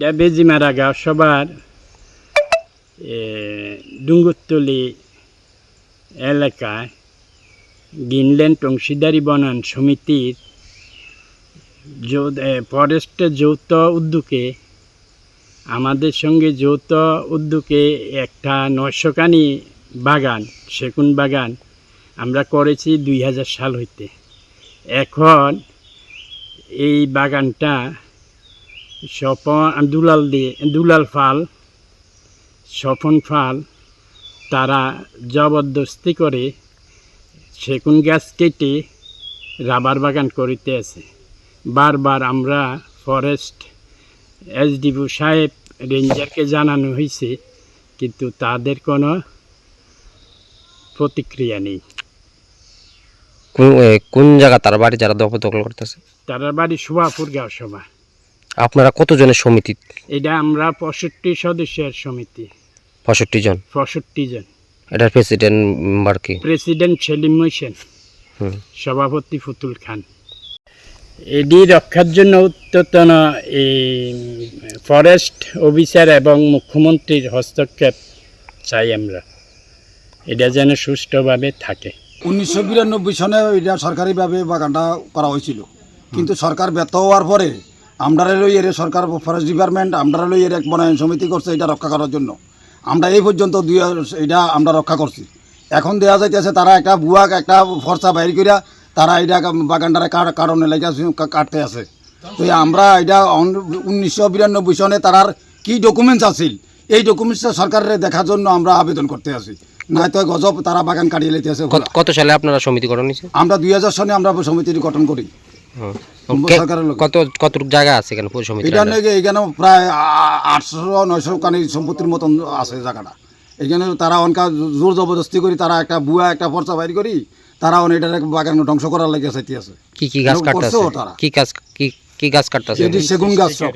এটা বেজিমারা গাঁও সবার ডুঙ্গুরতলি এলাকায় গ্রিনল্যান্ড অংশীদারি বনান সমিতির ফরেস্টের যৌথ উদ্যোগে, আমাদের সঙ্গে যৌথ উদ্যোগে একটা নয়শোখানি বাগান সেগুন বাগান আমরা করেছি দুই হাজার সাল হইতে। এখন এই বাগানটা স্বপন দুলাল দিয়ে দুলাল ফাল স্বপন ফাল তারা জবরদস্তি করে সেগুন গাছ কেটে রাবার বাগান করিতে আছে বারবার আমরা ফরেস্ট এসডিপু সাহেব রেঞ্জারকে জানানো হয়েছে কিন্তু তাদের কোনো প্রতিক্রিয়া নেই। কোন কোন জায়গা তার বাড়ি যারা দখল দখল করতেছে? তারা বাড়ি সুভাপুর গাঁও সভা। আপনারা কতজনের সমিতি? এটা আমরা পঁয়ষট্টি সদস্যের সমিতি। পঁয়ষট্টি জন? পঁয়ষট্টি জন। এটার প্রেসিডেন্ট মেম্বার কি? প্রেসিডেন্ট সেলিম হোসেন সভাপতি ফুতুল খান। এডি রক্ষার জন্য উত্ততন এই ফরেস্ট অফিসার এবং মুখ্যমন্ত্রীর হস্তক্ষেপ চাই আমরা। এটা যেন সুষ্ঠুভাবে থাকে। উনিশশো বিরানব্বই সনে এটা সরকারিভাবে বাগানটা করা হয়েছিল। কিন্তু সরকার ব্যর্থ হওয়ার পরে আমরা লই এর সরকার ফরেস্ট ডিপার্টমেন্ট আমরা লই এর এক বনায়ন সমিতি করছে এটা রক্ষা করার জন্য। আমরা এই পর্যন্ত দুই হাজার এটা আমরা রক্ষা করছি। এখন দেওয়া যাইতেছে তারা একটা বুয়াক একটা ফর্সা বাইর করিয়া তারা এটা বাগানটারে কার- কারণে লেগে কাটতে আছে। তো আমরা এটা উনিশশো বিরানব্বই সনে তারার কি ডকুমেন্টস আছিল এই ডকুমেন্টসটা সরকারের দেখার জন্য আমরা আবেদন করতে আছি। নয়তো গজব তারা বাগান কাটিয়ে লেতে আছে কত- সালে আপনারা সমিতি গঠন আমরা দুই হাজার সনে আমরা সমিতির গঠন করি। কত কতটুক জায়গা আছে এখানে পুরো সমিতি এটা নাকি এখানে প্রায় আ- আটশো নয়শো কানি সম্পত্তির মতন আছে জায়গাটা। এখানে তারা অনকা জোর জবরদস্তি করি তারা একটা বুয়া একটা পর্চা বাইর করি তারা অন এটা বাগান ধ্বংস করার লাগে চাইতে আছে। কি কি গাছ। কি গাছ কি কি গাছ কাটতেছে? এটি সেগুন গাছ। সব